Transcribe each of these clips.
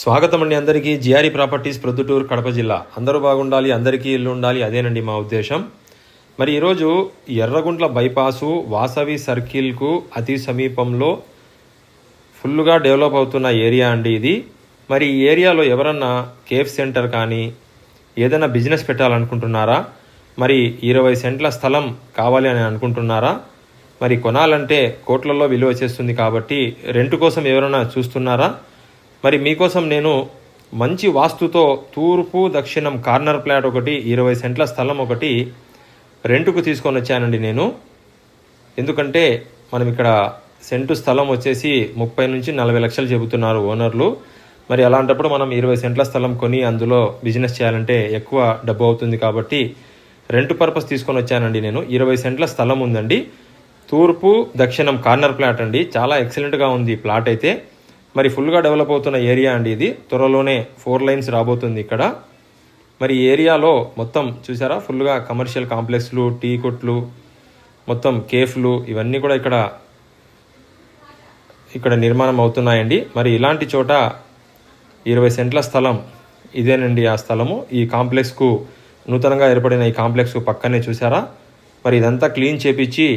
స్వాగతం అండి అందరికీ. జిఆర్ఈ ప్రాపర్టీస్ ప్రొద్దుటూరు కడప జిల్లా. అందరూ బాగుండాలి అందరికీ ఇల్లు ఉండాలి అదేనండి మా ఉద్దేశం. మరి ఈరోజు ఎర్రగుంట్ల బైపాసు వాసవి సర్కిల్కు అతి సమీపంలో ఫుల్గా డెవలప్ అవుతున్న ఏరియా అండి ఇది. మరి ఈ ఏరియాలో ఎవరన్నా కేఫ్ సెంటర్ కానీ ఏదైనా బిజినెస్ పెట్టాలనుకుంటున్నారా? మరి ఇరవై సెంట్ల స్థలం కావాలి అని అనుకుంటున్నారా? మరి కొనాలంటే కోట్లలో విలువ చేస్తుంది కాబట్టి రెంట్ కోసం ఎవరైనా చూస్తున్నారా? మరి మీకోసం నేను మంచి వాస్తుతో తూర్పు దక్షిణం కార్నర్ ప్లాట్ ఒకటి ఇరవై సెంట్ల స్థలం ఒకటి రెంట్కు తీసుకొని వచ్చానండి నేను. ఎందుకంటే మనం ఇక్కడ సెంటు స్థలం వచ్చేసి ముప్పై నుంచి నలభై లక్షలు చెబుతున్నారు ఓనర్లు. మరి అలాంటప్పుడు మనం ఇరవై సెంట్ల స్థలం కొని అందులో బిజినెస్ చేయాలంటే ఎక్కువ డబ్బు అవుతుంది కాబట్టి రెంట్ పర్పస్ తీసుకొని వచ్చానండి నేను. ఇరవై సెంట్ల స్థలం ఉందండి. తూర్పు దక్షిణం కార్నర్ ప్లాట్ అండి. చాలా ఎక్సలెంట్గా ఉంది ప్లాట్ అయితే. మరి ఫుల్గా డెవలప్ అవుతున్న ఏరియా అండి ఇది. త్వరలోనే ఫోర్ లైన్స్ రాబోతుంది ఇక్కడ. మరి ఏరియాలో మొత్తం చూసారా? ఫుల్గా కమర్షియల్ కాంప్లెక్స్లు టీ కొట్లు మొత్తం కేఫ్లు ఇవన్నీ కూడా ఇక్కడ ఇక్కడ నిర్మాణం అవుతున్నాయండి. మరి ఇలాంటి చోట ఇరవై సెంట్ల స్థలం ఇదేనండి ఆ స్థలము. ఈ కాంప్లెక్స్కు నూతనంగా ఏర్పడిన ఈ కాంప్లెక్స్ పక్కనే చూసారా? మరి ఇదంతా క్లీన్ చేపించి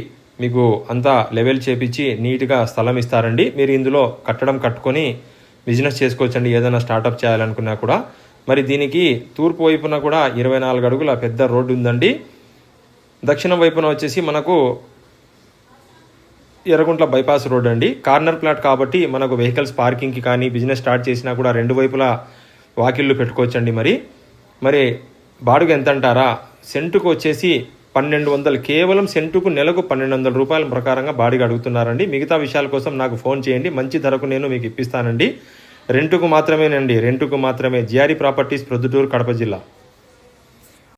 మీకు అంతా లెవెల్ చేపించి నీట్గా స్థలం ఇస్తారండి. మీరు ఇందులో కట్టడం కట్టుకొని బిజినెస్ చేసుకోవచ్చండి. ఏదైనా స్టార్టప్ చేయాలనుకున్నా కూడా. మరి దీనికి తూర్పు వైపున కూడా ఇరవై నాలుగు అడుగుల పెద్ద రోడ్డు ఉందండి. దక్షిణం వైపున వచ్చేసి మనకు ఎర్రగుంట్ల బైపాస్ రోడ్ అండి. కార్నర్ ప్లాట్ కాబట్టి మనకు వెహికల్స్ పార్కింగ్కి కానీ బిజినెస్ స్టార్ట్ చేసినా కూడా రెండు వైపులా వాకిళ్ళు పెట్టుకోవచ్చండి మరి. మరి బాడుగ ఎంత అంటారా సెంటుకు వచ్చేసి పన్నెండు వందలు. కేవలం సెంటుకు నెలకు పన్నెండు వందల రూపాయల ప్రకారంగా బాడిగ అడుగుతున్నారండి. మిగతా విషయాల కోసం నాకు ఫోన్ చేయండి. మంచి ధరకు నేను మీకు ఇప్పిస్తానండి. రెంటుకు మాత్రమేనండి. రెంటుకు మాత్రమే. జిఆర్ఈ ప్రాపర్టీస్ ప్రొద్దుటూరు కడప జిల్లా.